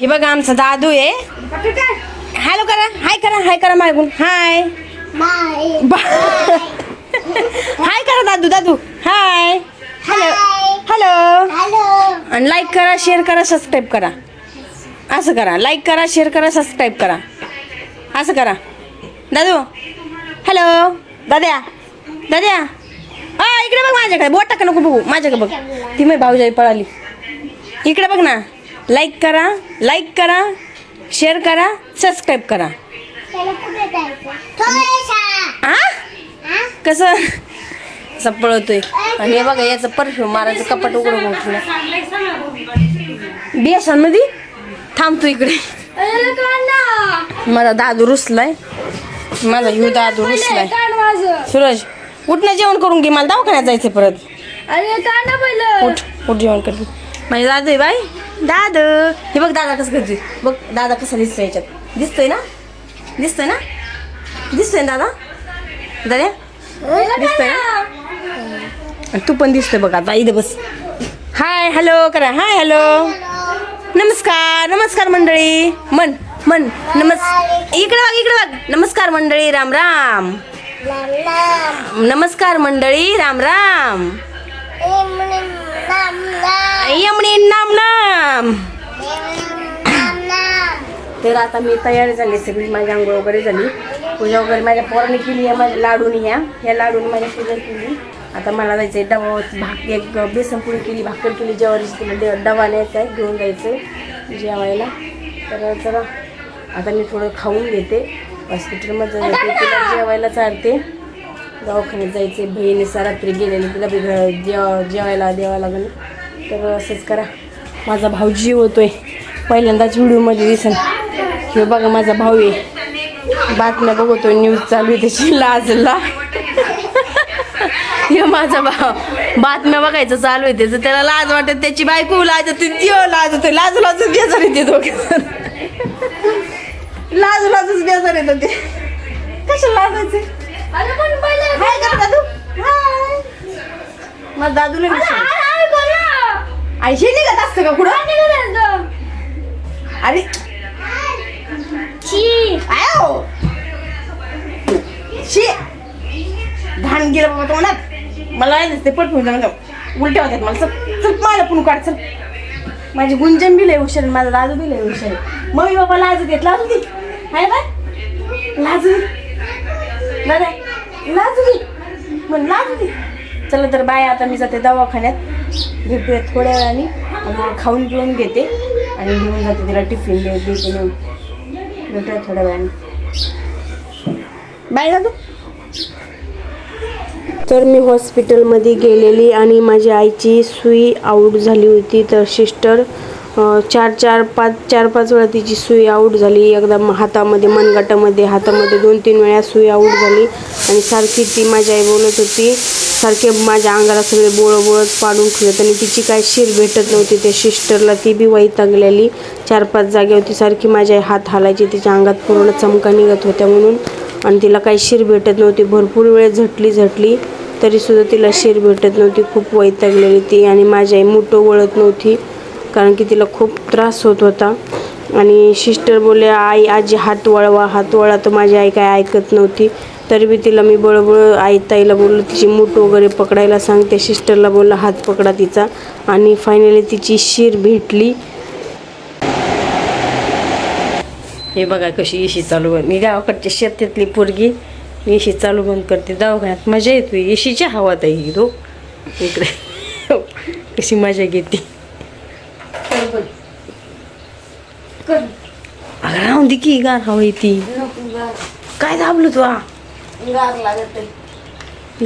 हे बघा आमचा दादू आहे. हॅलो करा हाय करा हाय करा मागून. हाय. हाय करा दादू दादू. हाय. हॅलो हॅलो आणि लाईक करा शेअर करा सबस्क्राईब करा. असं करा. लाईक करा शेअर करा सबस्क्राईब करा. असं करा. दादू. हॅलो दाद्या. दाद्या. इकडे बघ माझ्याकडे. बोट टाका नको बघू. माझ्याकडे बघ. ती मी भाऊजाई पळाली. इकडे बघ ना. लाईक करा लाईक करा शेअर करा सबस्क्राईब करा. आ? कसं? असं पळवतोय आणि हे बघा याचं परफ्यूम मारायचं कपाट उघडं उठलं बेसनमध्ये? थांबतो इकडे. माझा दादू रुसलाय. माझा हिव दादू रुसलाय. सूरज उठ ना जेवण करून घे. मला दवाखान्यात जायचं परत. अरे का ना पहिलं उठ उठ जेवण कर. माझे दादू आहे बाई. दाद. हे बघ दादा कसं करते बघ दादा कसा दिसतोय याच्यात. दिसतोय ना? दिसतोय ना? दिसतोय ना दादा? दादा? दिसतोय ना. तू पण दिसतोय बघ आता. इथे बस. हाय हॅलो करा. Hi hello. नमस्कार नमस्कार मंडळी. मन मन नमस् इकडे बघ इकडे बघ. नमस्कार मंडळी राम राम. नमस्कार मंडळी राम राम. यमणी नाम नाम तर आता मी तयार झाली सगळी माझी आंघोळ वगैरे झाली. पूजा वगैरे माझ्या पोराने केली आहे माझ्या लाडूनी ह्या. ह्या लाडूने माझी पूजा केली. आता मला जायचं आहे डबा भाक एक बेसन पोळी केली भाकर केली ज्वारीची तिला डबा न्यायचा आहे घेऊन जायचं जेवायला. तर चला आता मी थोडं खाऊन घेते. हॉस्पिटलमध्ये जाते तिला जेवायला चालते. दवाखान्यात जायचे. बहिणीचा रात्री गेलेली तिला बी घ- जेव जेवायला द्यावं लागेल. तर असंच करा. माझा भाऊ जीव आहे पहिल्यांदाच व्हिडिओमध्ये दिसन. हे बघा माझा भाऊ आहे. बातम्या बघतो न्यूज चालू आहे त्याची लाजला. हे माझा भाऊ. बातम्या बघायचं चालू आहे त्याचं. त्याला लाज वाटत त्याची बायको लाज होती त्यो लाज होते लाजू लाजूच बेजार येते दोघे लाजू लाजूच बेजार येतं ते. कसं लाजायचं? हाय दादू. हाय. माझा दादूला विचार. हे निघत असतं का कुठं अरे. आयो शी. घाण गेलं बाबा तोंडात मला नाही दिसते पटकून जाऊन जाऊ उलट्या होत्यात मला. चल चल मला पण काढ चल. माझी गुंजन बी लय हुशार आहे, माझा दादू बी लय हुशार आहे. मम्मी बाबा लाज देत लाजू दे. Hi bye. लाजू दादा लाजली. दे लाजली. चला तर बाय आता मी जाते दवाखान्यात. भेटूया थोड्या वेळाने. आणि खाऊन पिऊन घेते. आणि घेऊन जाते तिला टिफिन दे देते नेऊन. भेटूया थोड्या वेळाने. बाय दादू तर मी हॉस्पिटलमध्ये गेलेली आणि माझ्या आईची सुई आऊट झाली होती. तर सिस्टर चार चार पाच चार पाच वेळा तिची सुई आऊट झाली. एकदम हातामध्ये मनगटामध्ये हातामध्ये दोन तीन वेळा सुई आऊट झाली. आणि सारखी ती माझी आई बोलत होती सारखे माझ्या अंगाला सगळे बोळं बोळत पाडून फिरत आणि तिची काय शिर भेटत नव्हती त्या सिस्टरला ती बी वैतागलेली. चार पाच जागेवरती सारखी माझ्या आई हात हालायची. तिच्या अंगात पूर्ण चमका निघत होत्या म्हणून. आणि तिला काही शिर भेटत नव्हती. भरपूर वेळ झटली झटली. तरीसुद्धा तिला शिर भेटत नव्हती. खूप वैतागलेली ती. आणि माझी आई मुठं वळत नव्हती. कारण की तिला खूप त्रास होत होता. आणि सिस्टर बोलले आई आजी हात वळवा. हात वळा तर माझी आई काय ऐकत नव्हती. तरी बी तिला मी बळबळ आई ताईला बोललो तिची मूठ वगैरे पकडायला सांगते. सिस्टरला बोललं हात पकडा तिचा. आणि फायनली तिची शिर भेटली. हे बघा कशी इशी चालू बंद मी गावाकडच्या शेतातली पोरगी मी इशी चालू बंद करते. दवाखान्यात मजा येते एशीच्या हवात आहे ही तो इकडे. कशी मजा घेते. अगं राहून दे की गार हवा येते. काय दाबलं तू हा गार लागत आहे.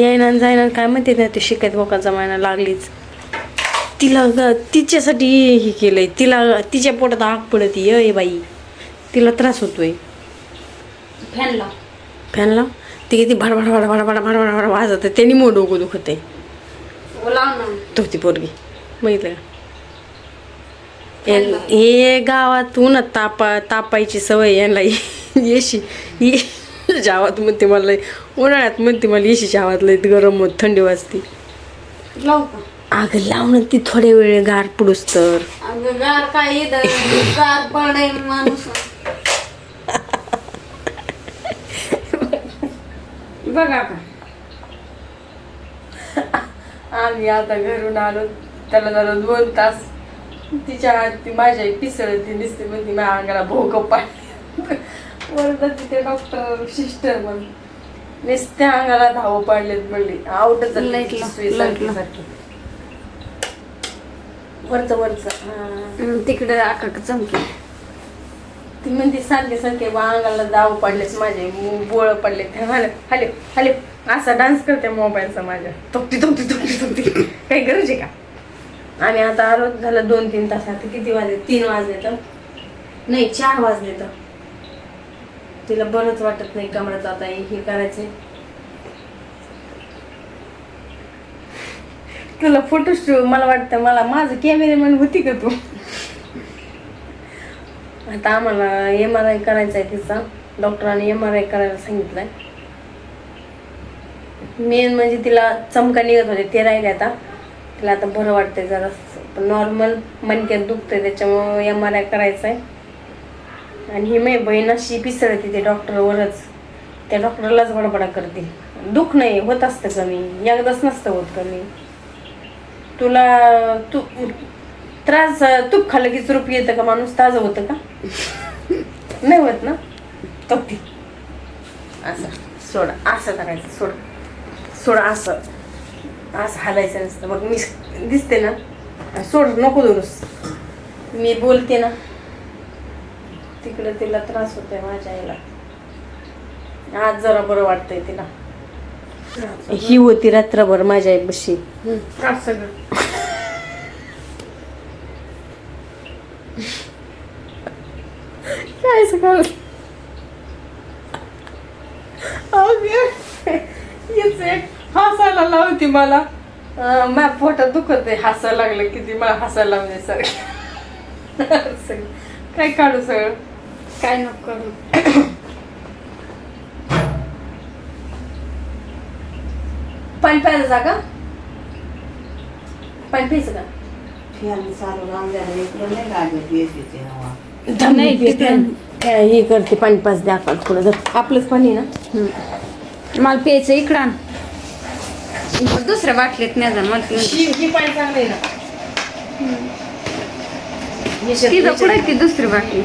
यायना आणि जायना काय म्हणते ना ते शिकायत लोकांचा महिना लागलीच. तिला ग तिच्यासाठी हे केलंय. तिला तिच्या पोटात आग पडत ये बाई. तिला त्रास होतोय. फॅन लाव फॅन लाव ती किती भडभड भडभड भडभड भडभड भड वाजत त्यांनी मोठं डोकं दुखत आहे लाव ना. तो ती पोरगी. बघितलं का? हे- गावातून तापा तापायची सवय यांना. येशी ये गावात म्हणते मला उन्हाळ्यात म्हणते मला येशीच्या आवाज लय गरम होत थंडी वाजते. अगं लावणं ती थोड्या वेळ गार पडूस तर. अगं गार काय इथं? गार पडेल माणूस. बघा का आम्ही आता घरून आलो त्याला जरा दोन तास तिच्या ती माझ्या पिसळ ती दिसते म्हणजे माझ्या अंगाला भोग पाडले. वरदा तिथे डॉक्टर सिस्टर म्हणून. नुसत्या अंगाला धाव पाडलेत म्हणली. आवडत. वरच वरच. तिकडे आका चमकी. ती म्हणते सारखे सारखे अंगाला दाव पडलेच माझे. बोळ पडले हले हले हले. असा डान्स करते मोबाईलचा माझ्या. तोपती तोपती तोपती तोपती काही गरज आहे का? आणि आता आलो झालं दोन तीन तास आता किती वाजले? तीन वाजले तर? नाही चार वाजले तर. तिला बरंच वाटत नाही कमरात आता हे करायचंय तुला फोटो मला वाटतं मला माझं कॅमेरामॅन होती का तू? आता आम्हाला एम आर आय करायचा आहे तिचा. डॉक्टरांनी एम आर आय करायला सांगितलंय. मेन म्हणजे तिला चमका निघत होते. ते राहिले आता. तिला आता बरं वाटतंय जरा. नॉर्मल मणक्यात दुखतंय त्याच्यामुळं एम आर आय करायचा आहे आणि ही माझी बहीण अशी पिसळते ते डॉक्टरवरच त्या डॉक्टरलाच बडबडा करते. दुख नाही होत असतं कमी. एकदाच नसतं होत कमी. तुला तू त्रास तूप खाल्लं की चुरूप येतं का माणूस? ताजं होतं का? नाही होत ना? तप्ती असं. सोडा. असं करायचं. सोड. सोड असं. असं हालायचं नसतं. मग मी दिसते ना. सोड नको दुरुस मी बोलते ना. तिकडे तिला त्रास होतोय माझ्या आईला. आज जरा बरं वाटतंय तिला. ही होती रात्रभर माझ्या आई बशी काय सगळं हीच एक हसायला लावती मला. माझ्या पोटात दुखत आहे हसायला लागलं किती मला हसायला लावले सगळं काय काढू सगळं? काय नको करू. पाणी प्यायला जा का पाणी प्यायचं का? नाही, हे करते पाणी पाच द्या का थोडं जर. आपलंच पाणी ना? मला प्यायचं इकडं आण. दुसऱ्या बाटलीत नाही मला ती- ही ही पाणी चांगलं आहे ना. याच्यात- तिथं ती दुसरी बाटली?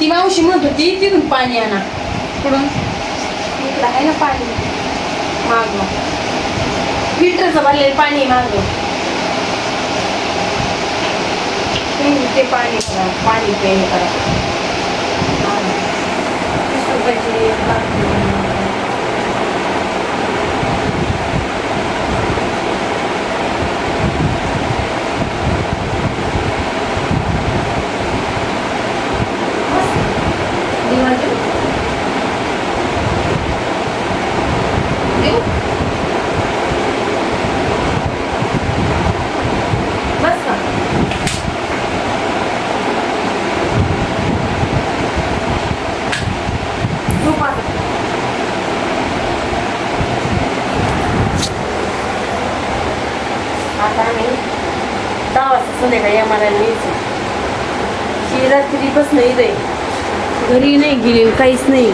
ती मावशी म्हणत होती तिथून पाणी आणा. कुठून? इकडं आहे ना पाणी. माग. फिल्टरचं भरलेलं पाणी माग. ते पाणी करा पाणी पे हे. करा. वीस रुपयाची एक बाटली. दिवाळी देऊ? देऊ? बस का झोप आता. आता आम्ही दहा वाजता ही रात्री बस नाही रे घरी नाही गेली काहीच नाही.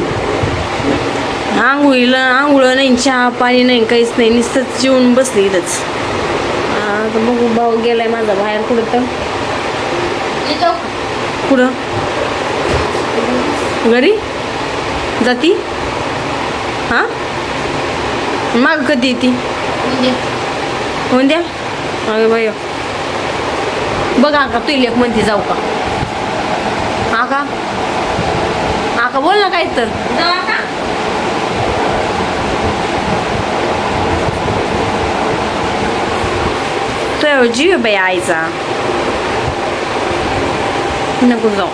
आंघोळीला आंघोळ नाही चहा पाणी नाही काहीच नाही नुसतंच जेवून बसली इथंच. आता बघू भाऊ गेलाय माझा बाहेर कुठं तर. कुठं? घरी? जाती? हां? माग कधी येते? म्हणजे होऊन द्या अरे बाय बघा का तू लेख म्हणते जाऊ का? आका आका बोल ना काय तर तो जीव बाई आईचा. नको जाऊ.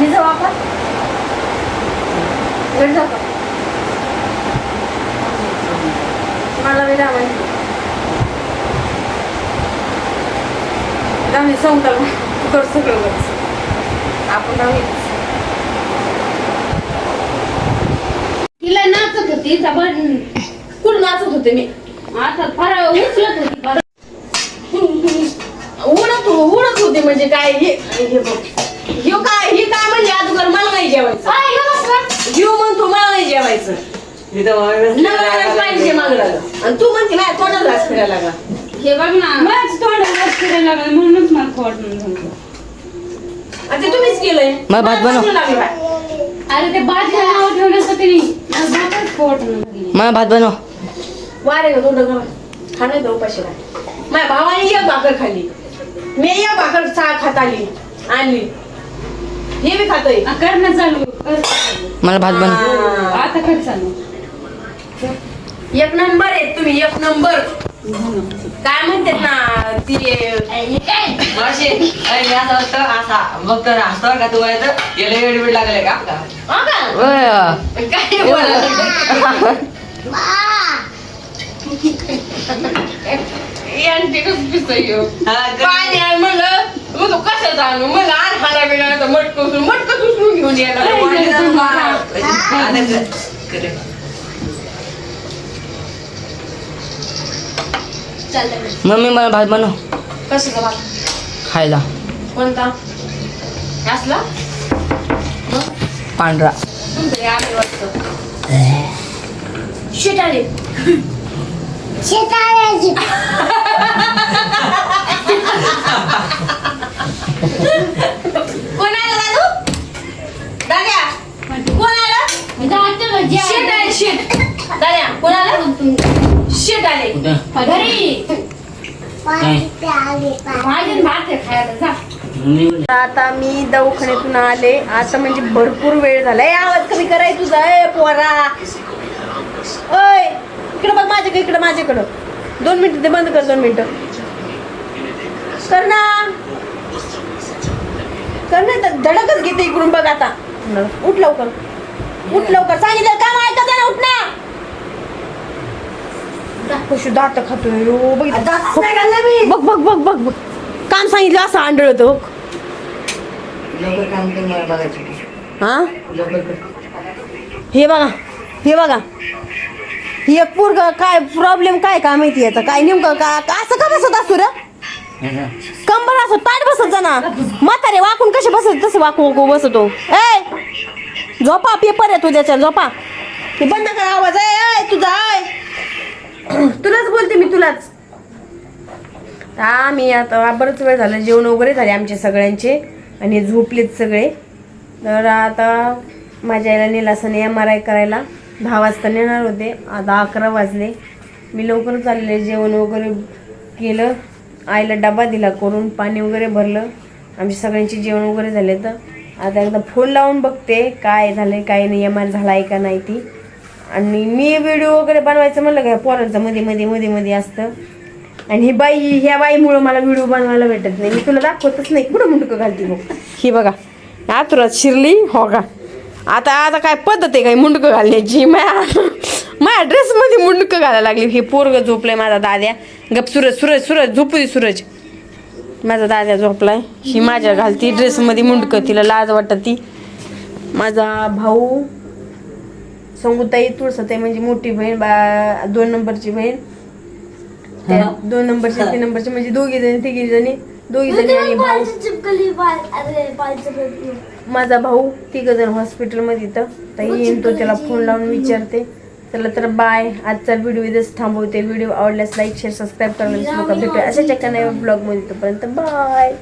मी जाऊ आपण जाऊ आवडली आम्ही संकाल कर सगळं आपण राहू तिचा पण कुठं नाचत होते मी आता फार उचलत होती फार. उडत उडत होते म्हणजे काय हे हे बघ ह्यो काय हे काय म्हणजे अगोदर मला नाही जेवायचं ह्यो म्हणतो मला नाही जेवायचं नवऱ्याला पाहिजे मागं लागलं. आणि तू म्हणते नाही तोंडात घास फिरायला लागला. हे बघ ना. माझं तोंड फिरायला लागलं. म्हणूनच मला खोट झालं आणि ते तुम्हीच केलंय. मग भात बनव. मला लागलं बाय. अरे ते भाजी नाव ठेवण्यासाठी नाही. माझं भातच खोट झाली मला भात बनव. वारे तोंड. खाणं उपाशी राह. माझ्या भावाने एक भाकर खाल्ली. मी एक भाकर चहा खात आली. आणली. हे बी खातोय. करणं चालू. कर. मला भात बनव. आता कर चालू. एक नंबर आहे तुम्ही एक नंबर. काय म्हणतात ना ती असं असा बघतो ना असतो का तू बोलायचं याला वेळ वेळ लागले का? हा का? काय. हा. पाणी आहे म्हणलं मग तो कशाचं आणू? मग आण बिडा तर मटक उचलून मटक उचलून घेऊन यायला वाढली कर. मम्मी मला भात बनव. कशाचा भात? खायला. कोणता? असला? पांढरा. तुमच्याकडे आम्ही वाटतं. शेटाळे कोण आलं दादू? दाद्या? कोण आलं? शेट आले शेट दाद्या कोण आलं? शेट आले. घरी. भाजी भात आहे खायला जा. आता मी दवाखान्यातून आले. आता म्हणजे भरपूर वेळ झाला. ए आवाज कमी कराय तुझा. ए पोरा. ओय इकडे बघ माझ्याकडे इकडे माझ्याकडं. दोन मिनिटं ते बंद कर दोन मिनिटं. कर ना कर ना तर धडकच घेते इकडून बघ आता. उठ लवकर. उठ लवकर. सांगितलं काम ऐकत आहे ना उठ ना. कशी दात खातोय हो, बघितलं? बघ बघ बघ बघ बघ. काम सांगितलं असं आंधळ होतं बघ. लवकर काम कर मला बघायचं हा? लवकर कर. हे बघा हे बघा. ही एक पोरग काय प्रॉब्लेम काय काय माहिती याचा काय नेमकं का का- असं का बसत असतो रे? कंबर असं ताट बसत जा ना. म्हातारे वाकून कसे बसत तसे वाकू वाकू बसतो. ए झोपा पेपर आहे तुझ्याच्या झोपा. ते बंद कर आवाज. ए ए, तुझा ए तुलाच बोलते मी तुलाच. हा मी आता बरंच वेळ झालं जेवण वगैरे झाले आमचे सगळ्यांचे आणि झोपलेत सगळे. तर आता माझ्या आईला निलासाने एम आर आय करायला. दहा वाजता नेणार होते आता अकरा वाजले. मी लवकरच चाललेले जेवण वगैरे केलं. आईला डबा दिला करून पाणी वगैरे भरलं. आमचे सगळ्यांचे जेवण वगैरे झाले तर. आता एकदा फोन लावून बघते काय झालं काय नाही एम आर झाला आहे का नाही ती. आणि मी व्हिडिओ वगैरे बनवायचं म्हणलं काय पोरांचं मध्ये मध्ये मध्ये मध्ये असतं. आणि ही बाई ह्या बाईमुळं मला व्हिडिओ बनवायला भेटत नाही. मी तुला दाखवतच नाही. कुठं मुंडकं घालते मग ही बघा. आतुरात शिरली हो का? आता आता काय पद्धत आहे काय मुंडकं घालण्याची? माया माझ्या ड्रेसमध्ये मुंडकं घालायला लागली. हे पोरग झोपलंय माझा दाद्या. गप सूरज सूरज सूरज झोपू दे सूरज. माझा दाद्या झोपलाय. ही माझ्या घालती ड्रेसमध्ये मुंडकं. तिला लाज वाटत. ती माझा भाऊ संगुताई तुळसाताई म्हणजे मोठी बहीण बा दोन नंबरची बहीण. त्या दोन नंबरची तीन नंबरची म्हणजे दोघी जणी तिघी जणी. दोघी जणी आणि भाऊ. चिपकली माझा भाऊ तिघ जण हॉस्पिटलमध्ये इथं. तर येईन तो त्याला फोन लावून विचारते. चला तर बाय आजचा व्हिडिओ इथेच थांबवते. व्हिडिओ आवडल्यास लाईक शेअर सबस्क्राईब करायला विसरू नका. भेटूया अशा चक्का नाही ब्लॉगमध्ये तोपर्यंत बाय